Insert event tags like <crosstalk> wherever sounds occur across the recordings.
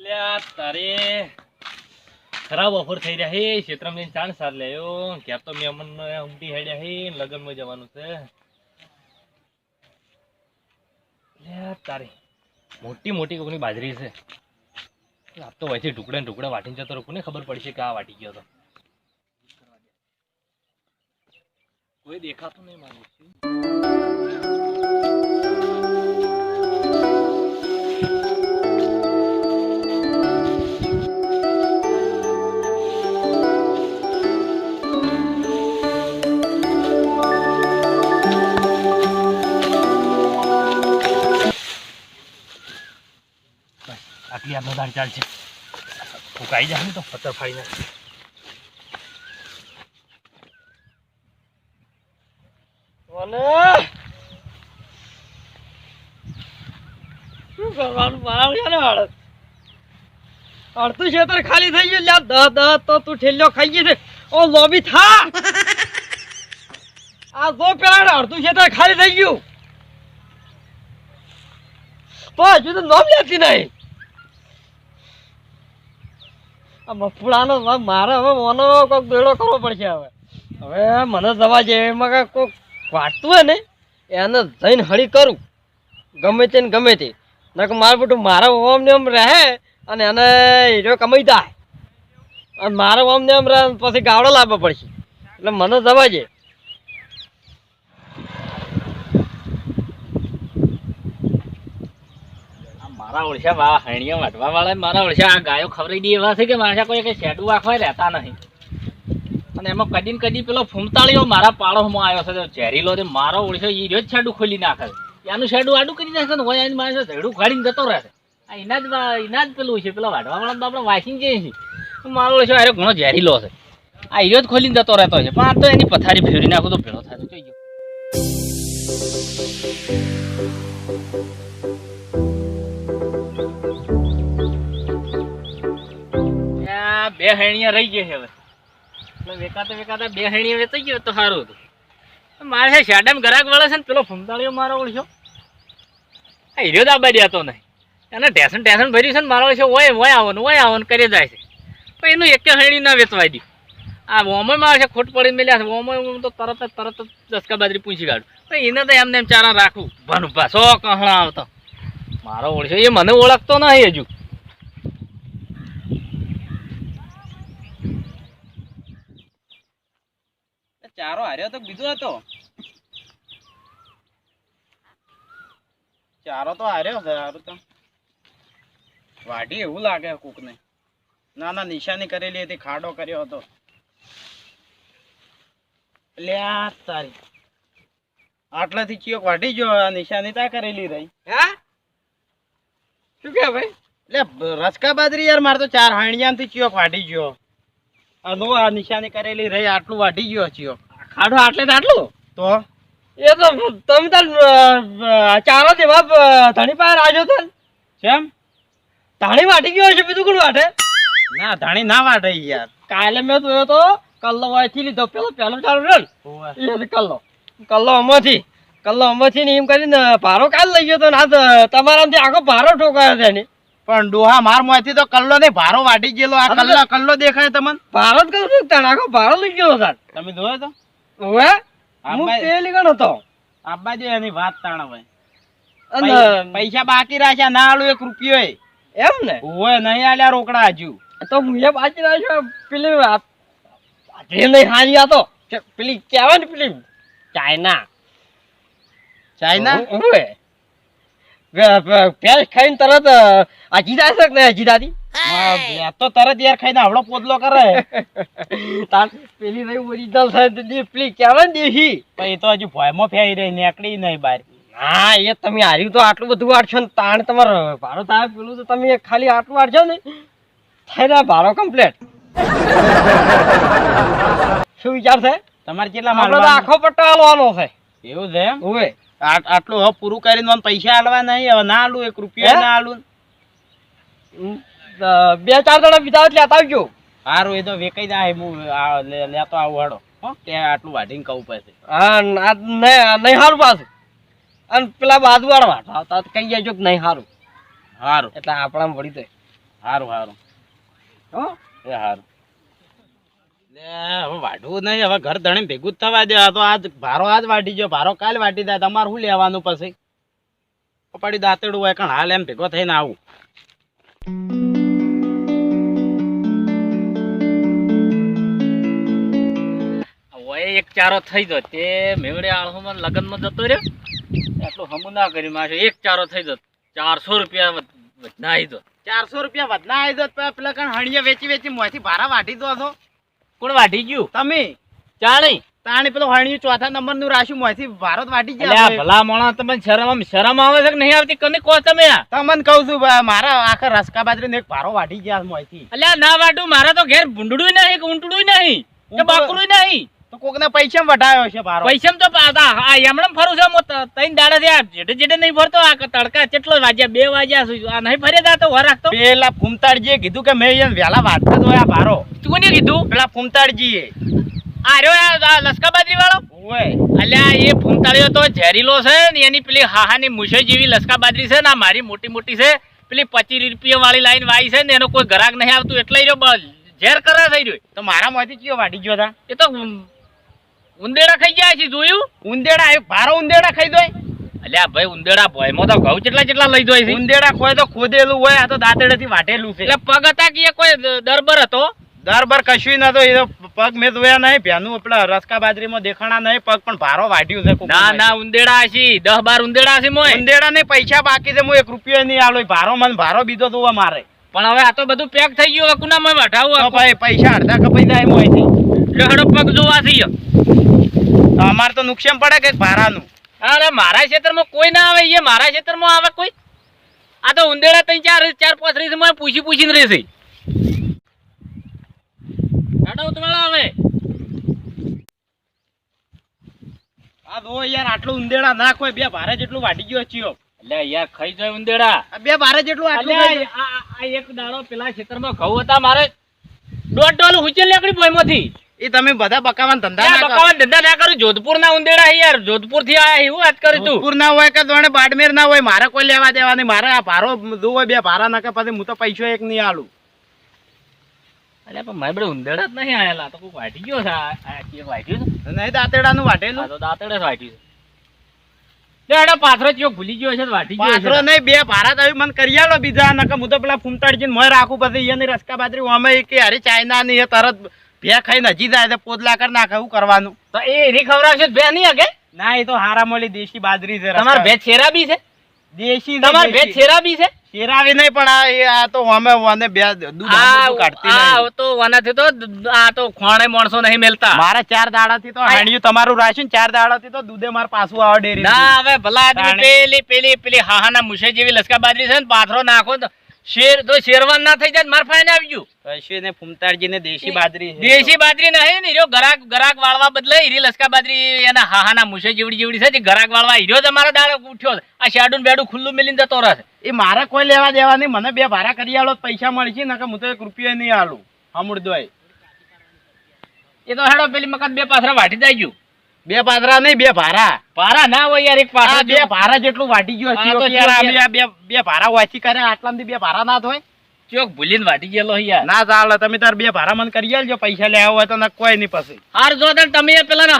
લ્યા તારે ખરાબ ઓફર થઈ રહ્યા હે ક્ષેત્રમાં જઈને સાર લેયો ક્યાં તો મેમન ઉમટી હેડ્યા હે લગ્નમાં જવાનું છે. મોટી મોટી કોકની બાજરી છે. આપ તો વચ્ચે ટુકડે ને ટુકડા વાટીને જતો રહ્યો કોને ખબર પડશે કે આ વાટી ગયો તો? કોઈ દેખાતું નહીં મારું. બધાને ચાલશે. ફૂંકાઈ જાય ને તો? પત્તર ફાડી નાખે શું કરવાનું? મારા છે ને અડધ અડધું ખેતર ખાલી થઈ ગયું. લ્યા દહ દહ તો તું ઠેલ્યો ખાઈ ગઈ છે. ઓ લોબી થા! આ જો પેલા અડધું ખેતર ખાલી થઈ ગયું. તો હજુ તો નોમ લેતી નહીં. આ મફળાનો વા- મારે હવે મોનો કોઈક બેડો કરવો પડશે હવે. હવે મને જવા જે એમાં કાંઈ કોઈક વાટતું હોય ને, એને જઈને હળી કરું. ગમે તે ને ગમે તે. નકર મારે બધું, મારા ઓમ ને એમ રહે અને એને હીરો કમાઈ જાય. અને મારે ઓમ ને એમ રહે પછી ગાવડો લાવવો પડશે. એટલે મને જવા જે મારા ઓળશા વા હણિયા વાટવા વાળા મારા ઓળશા આ ગાયો ખવડાવી દે એવા છે કે મારા કોઈ કઈ શેડું આખવા રહેતા નહીં અને એમાં કદી કદી પેલો ફૂમતાળીઓ મારા પાડોમાં આવ્યો છે ઝેરીલો છે, મારો ઓળશો એ રહ્યો જ શેડું ખોલી નાખે એનું શેડું આડું કરી નાખે ને હોય માણસો ઝેડું ખાડીને જતો રહેશે આ એના જ એના જ પેલું છે, પેલા વાટવા વાળા તો આપણે વાંચીને જઈએ છીએ. મારો ઓળશો અરે ઘણો ઝેરીલો છે. આ હીરો જ ખોલીને જતો રહેતો છે. પણ આ તો એની પથારી ફેરી નાખું તો ભેળો બે રહી ગયા હવે. એટલે વેકાતા વેકાતા બે હેણીયા વેચાઈ ગયો તો સારું હતું. મારે છે શાડામ ગરાક વાળા છે ને, પેલો ફમતાળીઓ મારો ઓળખ્યો. આ હીરો દાબા દેતો નહીં. એને ટેશન ટેશન ભર્યું છે ને, મારો છે ઓય ઓય, આવવાનું ઓય, આવવાનું, કરી જાય છે. પણ એનું એક હેણી ના વેચવાય દઉં આ વોમય મારે છે ખોટ પડી મેલ્યા છે. વોમય હું તો તરત જ તરત જ દસકા બાજરી પૂછી કાઢું. પણ એને તો એમને એમ ચારા રાખું ભાનુભા સો કહણા આવતો. મારો ઓળખ્યો. એ મને ઓળખતો નહીં હજુ. ચારો હાર્યો તો બીજો હતો. ચારો તો હાર્યો છે હારું તો. વાઢી એવું લાગે કૂકને. ના ના નિશાની કરેલી હતી ખાડો કર્યો હતો. લ્યા તારી. આટલાથી ચિયોક વાઢી ગયો આ નિશાની તા કરેલી રહી. હે? શું કે ભાઈ? એટલે રસકા બાજરી યાર મારે તો ચાર હાણિયાથી ચિયોક વાઢી ગયો. આ નો આ નિશાની કરેલી રહી આટલું વાઢી ગયો ચિયોક ખાડો આટલે આટલું? તો? એ તો તમે તાર ચાલો તે બાપ ધણી પાસે રાજો તો કેમ? ધાણી વાટી ગયો છે બીજું કોણ વાટે? ના ધાણી ના વાટે યાર. કાલે મેં જોયો તો કલ્લો વાંચી લીધો પેલો પેલો ચાલુ રહ્યો ને. કલ્લો. કલ્લો આમાંથી કલ્લો આમાંથી ને એમ કરીને ભારો કાલ લઈ ગયો તો ને આ તો તમારામાંથી આખો ભારો ઠોકાયો છે ને પણ ડોહા માર મોંથી તો કલ્લો ને ભારો વાટી ગયેલો. આ કલ્લો કલ્લો દેખાય તમને? ભારો જ કરું આખો ભારો લઈ ગયો તાર તમે જોયો તો? હવે? હું પેલી ગણ હતો. આબાજી એની વાત તાણ હવે અને પૈસા બાકી રાખ્યા ના આલું એક રૂપિયો એમ ને? ઓય નહીં આલ્યા રોકડા હજુ. તો હું એ બાકી રાખ્યો પેલી આજે નહીં હારી આ તો. પેલી કહેવાય ને પેલી ચાઇના. ચાઇના? ઓવે પેસ ખાઈને તરત હજી જાય છે ને હજી દાદી તો તરત યાર ખાઈને પોદલો કરે. <laughs> પેલી ઓરિજિનલ છે પણ એ તો હજુ ભયમાં ફેરી રહી નીકળી નહીં બહાર. હા એ તમે હાર્યું તો આટલું બધું વાળશો ને તાણ તમારે. ભાડો થાય પેલું તો તમે ખાલી આટલું વાળશો ને. થઈ રહ્યા કમ્પ્લેટ શું વિચાર છે? તમારે કેટલા માલ આખો પટ્ટો હાલવાનો છે. એવું છે એમ? આટલું હવે પૂરું કરીને પૈસા આલવા નહીં હવે ના આલું એક રૂપિયા ના અ, બે ચાર જણા બીજા લેતા આવજો. સારું એ તો વેકાઈ જાય હું લેતો આવું હાડો. હો આટલું વાઢીને કહું પછી હા નહીં સારું પાછું. અને પેલા બાજુ વાળા વાળા આવતા કહી જાય કે નહીં સારું સારું એટલે આપણા વળી દે સારું સારું હો? એ સારું લે હવે વાઢવું નહીં હવે ઘર ધણી ભેગું જ થવા દે. તો આજ ભારો આજ વાટી ગયો ભારો કાલ વાટી દે તમારે શું લેવાનું પછી? કપાડી દાંતેડું હોય કારણ હાલ એમ ભેગો થઈને આવું. એક ચારો થઈ ગયો. તે મેવડે આળહોમાં લગ્નમાં જતો રહ્યો. એટલું હમું ના કર્યું. મારે એક ચારો થઈ ગયો. ચારસો રૂપિયા વધના આવી ગયો. ચારસો રૂપિયા વધના આવી દો પેલા કણ હણિયા વેચી વેચી મોંથી ભારા વાઢી દો છો. કોણ વાઢી ગયું? તમે. ચાણી. તાણી પેલો હણિયું ચોથા નંબરનું રાખ્યું મોંથી ભારત વાઢી વાટી ગયા ભલા મોણા તમે શરમ શરમ આવે છે કે નહીં આવતી? કને કહો તમે? તમને કહું છું મારા આખા રસકા બાજરી એક ભારો વાટી ગયા મોંથી. અલ્યા ના વાટું મારા તો ઘેર ભૂંડડું નહીં કે ઊંટડું નહીં કે બાકરું નહીં. તો કોકને પૈસા વઢાયો છે ભારો. પૈસા તો આ એમણે ફરું છે મો ત- ત્રણ થયા જેટે જેટે નહીં ફરતો આ તડકા કેટલો વાગ્યા બે વાગ્યા સુધી. આ નહીં ફરે તો વર રાખતો. પેલા ફૂમતાડજીએ કીધું કે મેં અહીંયા વહેલા વાંચતો તો આ ભારો. કોને કીધું? પેલા ફૂમતાડજીએ. આ રહ્યો આ- આ વાળો ઓય. અલ્યા એ ફૂમતાડ્યો તો ઝેરીલો છે ને એની પેલી હાહાની મુશે જેવી લસકા છે ને મારી મોટી મોટી છે. પેલી પચીસ રૂપિયા વાળી લાઈન વાઈ છે ને એનો કોઈ ગ્રાહક નહીં આવતું એટલે રહ્યો ઝેર કરે થઈ રહ્યો. તો મારા માંથી કયો વાટી ગયો હતા એ તો ઉંદેડા ખાઈ ગયા છે જોયું? ઉંદેડા ભારો ઉંદેડા ખાઈ દોય. અલ્યા ભાઈ ઉંદેડા ભોયમાં તો ઘઉં કેટલા કેટલા લઈ જાય છે? ઉંદેડા કોઈ તો ખોદેલું હોય આ તો દાંતેડેથી વાટેલું છે. એટલે પગ હતા કે કોઈ દરબર હતો? દરબર કશું નતો એ પગ મેં જોયા નહીં ભ્યાનું પેલા રસકા બાજરીમાં દેખાણા નહીં પગ પણ ભારો વાટ્યું છે ના ના. ઉંદેડા હશી દસ બાર ઉંદેડા હશે મોય. ઉંદેડા ને પૈસા બાકી છે હું એક રૂપિયો નહીં આલો ભારો મને ભારો બીજો તો મારે. પણ હવે આ તો બધું પેક થઈ ગયું કુના મેં વઢાવું ભાઈ પૈસા અડધા કપાઈ જાય મોંથી લેહડો પગ જોવા થઈ ગયો તો અમારે તો નુકસાન પડે કે ભાડાનું? અરે મારા ક્ષેત્રમાં કોઈ ના આવે એ મારા ક્ષેત્રમાં આવે કોઈ? આ તો ઉંદેડા ત્રણ ચાર ચાર પાંચ મને પૂછી પૂછીને રહેશે હેડો ઉતવાળા આવે? આ યાર આટલું ઉંદેડા ના કોઈ બે ભારે જેટલું વાટી ગયો ચિયો એટલે યાર ખાઈ જાય ઉંદેડા. બે ભારે જેટલું આટલું આ એક દાડો પેલા ક્ષેત્રમાં ઘઉં હતા મારે દોઢ ડોલ હુચેલ નીકળી ભોયમાંથી. જાય. એ તમે બધા બકાવાન ધંધા ના કરો. ધંધા ના કરું. જોધપુર ના ઉંદેડા યાર. જોધપુરથી આયા એવું વાત કરું તું. જોધપુર ના હોય કે દોડે બાડમેર ના હોય મારે કોઈ લેવા દેવા નહીં મારે આ ભારો હોય બે ભારા ના કે પછી હું તો પૈસો એક નહીં આલું. અલ્યા પણ મારે બધે ઉંદેડા જ નહીં આયેલા. તો કોઈ વાટી ગયો છે આ આ વાટ્યું છે. નહીં દાંતેડાનું વાટેલું તો દાંતડે જ વાટ્યું છે. પાથરો ચિયો ભૂલી ગયો છે વાટી ગયો પાથરો નહીં બે ભારત તો મને કરી આલો બીજા નકર હું તો પેલા ફૂમતાડજીને મોય રાખું પછી એની રસકા બાજરી અમે કે અરે ચાઇના ની તરત ભે ખાઈ નજી જાય તો પોતલા કરી નાખે શું કરવાનું? તો એ એની ખવડાવશે બે નહીં હગે? ના એ તો હારા મળી દેશી બાજરી છે તમારે રસકા. છેરા બી છે? દેશી તમારે ભે છેરા બી છે? શેરાવી નહીં પણ આ આ તો અમે વાને બે દૂધ કાઢતી આ તો વાનાથી તો આ તો ખોણે માણસો નહીં મેલતા. મારા ચાર દાડાથી તો હાણ્યું તમારું રાખ્યું ને ચાર દાડાથી તો દૂધે મારે પાછું આવે ડેરી ના હવે ભલા પેલી પેલી પેલી હાહાના મુશે જેવી લસકા બાજરી છે ને પાથરો નાખો તો શેર તો શેરવાન ના થઈ જાય માર ફાઈને આવી ગયું. કશું ને ફૂમતાડજી ને દેશી બાદરી દેશી બાદરી નહીં ને હીરો ગરાક ગરાક વાળવા બદલે હીરી લસકા બાદરી એના હાહાના મુશે જેવડી જેવડી છે ગરાક વાળવા હીરો તમારો દાડો ઉઠ્યો આ શાડું બેડું ખુલ્લું મેલીને જતો રહે છે. એ મારે કોઈ લેવા દેવા નહીં મને બે ભારા કરી આલો પૈસા મળશે નકર હું તો એક રૂપિયો નહીં આલું. હમુડ એ તો હેડો પેલી મકાન બે પાથરા વાટી જાય ગયું. બે પાદરા નહીં બે ભારા. ભારા ના હોય યાર એક પાદરા બે ભારા જેટલું વાટી ગયો છે યાર ચિયો બે બે ભારા વાંચી કરે આટલા બે ભારા ના થાય ચોક ભૂલીને વાટી ગયેલો યાર. ના ચાલે તમે તાર બે ભારા મને કરી આલજો પૈસા લેવા હોય તો ન કોઈ નહીં પછી. હાર જો તાર તમે પેલા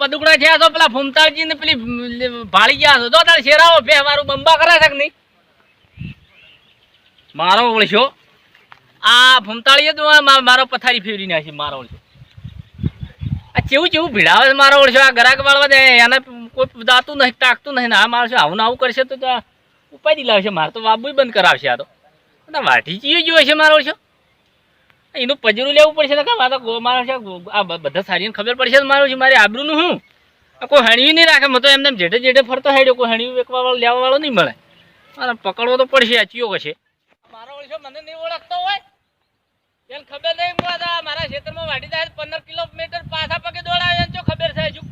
પદુકડા થયા છો પેલા ફૂમતાજી ને પેલી ભાળી ગયા છો. જો તાર શેરાઓ બે મારું બંબા કરે છે કે નહીં? મારો ઓળશો. આ ફૂમતાળીએ તો મારો પથારી ફેરવી નાખી મારો ઓળશો. કેવું કેવું? ભીડાવે છે મારો ઓળશો. આ ગરાક વાળવા દે એને કોઈ દાતું નહીં, ટાકતું નહીં. આ માણસો આવું આવું કરશે તો ઉપાય ઉપાડી લાવશે. મારે તો વાબુ બંધ કરાવશે આ તો. અને વાઢી ચીયો જોયો છે મારો ઓળશો. એનું પજરું લેવું પડશે ને કાં? આ તો મારો છે આ બધા સારીને ખબર પડશે મારું છે મારે આબરૂનું હું કોઈ હણ્યું નહીં રાખે. મને તો એમને એમ જેઠે જેઠે ફરતો હેડ્યો. કોઈ હણ્યું વેકવા વાળો લેવા વાળો નહીં મળે. મારે પકડવો તો પડશે આ ચિયો કશે. મારો ઓળશો મને નહીં ઓળખતો હોય. એને ખબર નહીં મારા ક્ષેત્રમાં વાઢી જાય પંદર કિલોમીટર પાછા પગે દોડાવે એને જો ખબર છે હજુ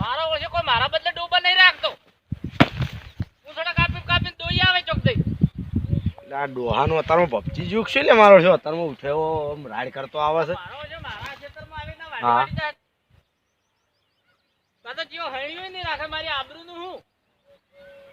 મારો ઓળશો કોઈ મારા બદલે ડોબા નહીં રાખતો હું થોડા કાપી કાપીને દોઈ આવે ચોક દઈ આ ડોહાનો અત્યારમાં પબજી જુગ છે મારો છો અત્યારમાં ઉઠ્યો આમ રાડ કરતો આવે છે. હા. તો હણ્યું નહીં રાખે મારી આબરૂનું હું?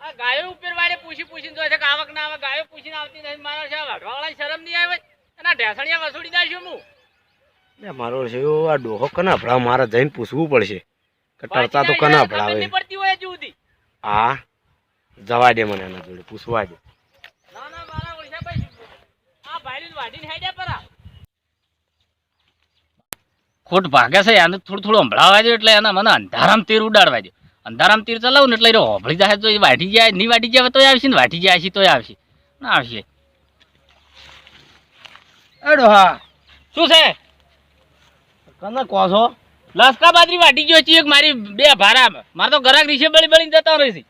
આ ગાયો ઉપર વાળે પૂછી પૂછીને જોય છે કે આવક ના આવે ગાયો પૂછીને આવતી નથી. મારા છે વાઢવાવાળા શરમ નહીં આવે? એના ઢેસણિયા વસૂડી દાશું હું. ને મારો છે આ ડોહો કના ભળાવ મારે જઈને પૂછવું પડશે કે તો કના ખબર પડતી હોય જુદી હા જવા દે મને એના જોડે પૂછવા દે ના ના મારા ઓળખ્યા ભાઈ આ ભાઈની વાઢીને હેડ્યા પરા ખોટ ભાગે છે આને થોડું થોડું સંભળાવા દો એટલે એના મને અંધારામ તીર ઉડાડવા દો અંધારામ તીર ચલાવું ને એટલે હોભળી જાય તો એ વાઢી જાય નહીં વાઢી જાય તોય આવશે ને વાઢી જાય છે તોય આવશે. ના આવશે. એડો હા. શું છે? કને કહો છો? લસકા બાજરી વાટી ગયો છે એક મારી બે ભારા મારે તો ગરાક રીશે બળી બળીને જતા રહે છે.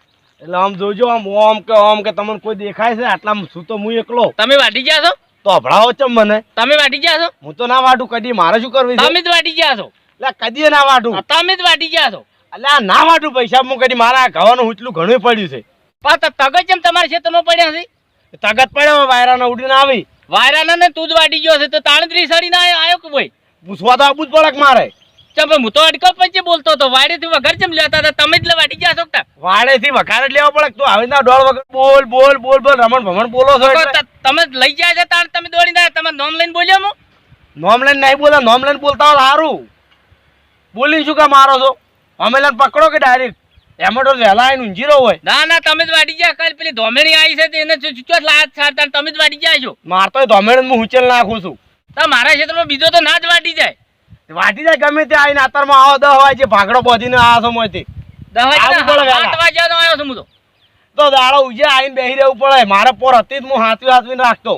એટલે આમ જોજો આમ ઓમ કે ઓમ કે તમને કોઈ દેખાય છે? આટલા શું તો હું એકલો? તમે વાટી ગયા છો? તો અભળાવો ચમ મને? તમે વાટી ગયા છો? હું તો ના વાટું કદી મારે શું કરવું છે? તમે જ વાટી ગયા છો. એટલે કદી ના વાટું. તમે જ વાટી ગયા છો. એટલે આ ના વાટું પૈસા હું કદી મારા ઘવાનું ઉચલું ઘણું પડ્યું છે. પણ તગત કેમ તમારા ખેતરમાં પડ્યા છે? તગત પડ્યો વાયરાના ઉડીને આવી. વાયરાના ને તું જ વાટી ગયો છે તો તાણ ત્રીસ ના આવ્યો કે ભાઈ? પૂછવા તો આપવું જ પડે મારે. ચમ હું તો અડકપ પંચે બોલતો હતો. વાયરેથી વગર ચમ લેતા હતા. તમે જ લે વાટી ગયા છો કે વાડે થી વખાર જ લેવા પડે તું આવી ના ડોળ વગર બોલ બોલ બોલ બોલ રમણ ભમણ બોલો છો તમે લઈ ગયા છે તાણ તમે આવ્યા તમે નોમ લઈને બોલ્યો હું નોમ લઈને નહીં બોલે નોમ લઈને બોલતા હોય સારું બોલી શું કામ મારો છો? અમે લઈને પકડો કે ડાયરેક્ટ? એમાં તો વહેલા આવીને ઊંઝી હોય. ના ના તમે જ વાટી ગયા. કાલ પેલી ધોમેણી આવી છે એને ચૂચો લાત છાડતા તમે જ વાડી ગયા છો. મારતો ધોમેડ હું હુંચેલ નાખું છું. તો મારા ક્ષેત્રમાં બીજો તો ના જ વાટી જાય. વાટી જાય ગમે તે આવીને આતરમાં આવો દહ હોય છે ભાગડો બોધીને આ સમયથી દવા આવું છું હું તો. તો દાડો ઉજે આવીને બેસી રહેવું પડે. મારે પોર હતી જ હું હાથવી હાથવીને રાખતો.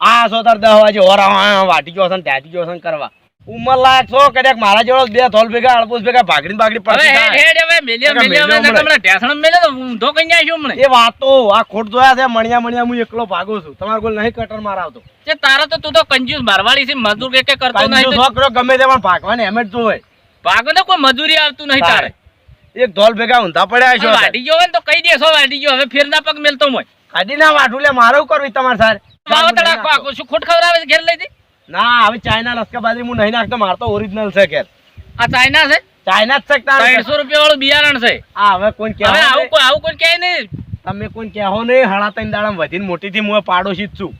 આ છો તાર દહ વાગે ઓર વાટી ગયો છે ત્યાંથી ગયો છે કરવા. ઉંમર લાયક છો કદાચ મારા જેવો બે ધોલ ભેગા અડબૂસ ભેગા ભાગડી બાગડી હવે હેડ હવે મેલ્યો મેલ્યો મેલ્યો હવે તમને ઢેસણ મેલ્યો તો ઊંધો કઈ જાય છું હમણાં. એ વાતો આ ખોટ જોયા છે મણિયા મણિયા હું એકલો ભાગો છું. તમારે કોઈ નહીં કટર મારાવતો તારા તો તું તો કંજૂસ મારવાડી છે મજૂર કે કે કરતો નહીં તો છોકરો ગમે તે પણ ભાગવાને એમ જ જોવે. ભાગો ને કોઈ મજૂરી આવતું નહીં તારે. એક ધોલ ભેગા ઊંધા પડ્યા છો વાટી ગયો ને તો કહી દેશો વાટી ગયો. હવે ફેરના પગ મેલતો મોય કાઢી ના વાઠું લે મારું કરવી તમારે સાર માવતર આખો આખો શું ખોટ ખબર આવે ઘેર લઈ જઈ ના હવે ચાઇના લસકા બાજરી હું નહીં નાખતો મારતો ઓરિજિનલ છે કે આ ચાઇના છે? ચાઇના જ છે ત્રણસો રૂપિયા વાળું બિયારણ છે. આ હવે કોઈ હવે આવું કોઈ આવું કોઈ કહે નહીં. તમે કોઈ કહેવો નહીં હળા ત્રણ દાડા વધીને મોટી થી હું પાડોશી જ છું.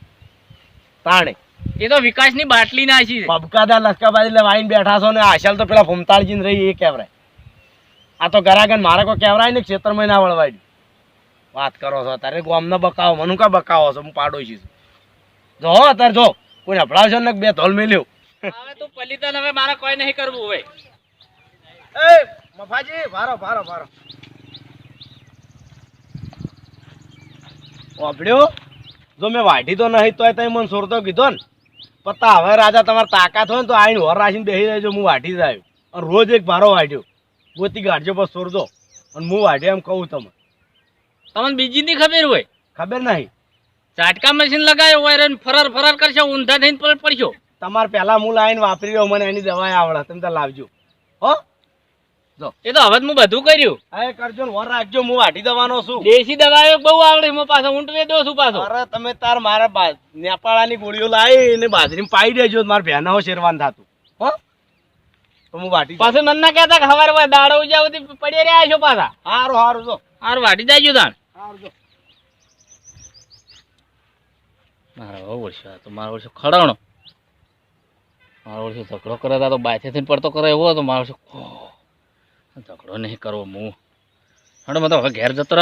તાણે. એ તો વિકાસની બાટલી ના છે. પબકાદા લસકા બાજરી લે બેઠા છો ને આશાલ તો પેલા ફૂમતાળજીને રહી એ કેવરાય. આ તો ગરાગન મારે કોઈ કેવરાય ને ક્ષેત્રમાં ના વળવાય. વાત કરો છો તારે ગામનો બકાવો મનું કા બકાવો છો હું પાડોશી છું. જો અત્યારે જો. કોઈ હફડાવશો ને બે ધોલ મેલ્યો? હવે તું પલિતન હવે મારે કોઈ નહીં કરવું હવે. એ મફાજી ભારો ભારો ભારો. ઓબડ્યો જો મેં વાઢી તો નહીં તોય તમે મને સોરતો કીધો ને. પત્તા હવે રાજા તમારે તાકાત હોય ને તો આઈને હોર રાખીને બેસી જાય હું વાઢી જાય અને રોજ એક ભારો વાઢ્યો. ગોતી ગાઢજો બસ સોરજો અને હું વાઢ્યો એમ કહું તમે તમને બીજી નહીં ખબર હોય? ખબર નહીં. ઝાટકા મશીન લગાવ્યો હોય ને ફરાર ફરાર કરશે ઊંધા થઈને પડ- પડશો. તમારે પહેલા હું લાવીને વાપરી રહ્યો મને એની દવા આવડે તમે તો લાવજો. હો? એ તો હવે જ હું બધું કર્યું. હવે કરજો ને વર રાખજો હું વાટી દવાનો છું. દેશી દવાઓ બહુ આવડે હું પાછો ઊંટ દો છું પાછો. અરે તમે તાર મારા બા- નેપાળાની ગોળીઓ લાવી ને બાજરીમાં પાઈ દેજો મારા ભેનાઓ શેરવાન થતું. હો? હું. પાછું નન્ના કહેતા કે હવારે દાડો ઉજાવતી પડી રહ્યા છો પાછા. હારું હારું જો. હારું વાટી જાય તાણ. હારું જો. મારા વર્ષો તો મારો વર્ષો ખડાણો મારો વર્ષો ઝઘડો કરે તા તો બાયથી પડતો કરે એવો હતો, મારો વર્ષો ઝઘડો નહીં કરવો હું હડો, મેં તો હવે ઘેર જતો.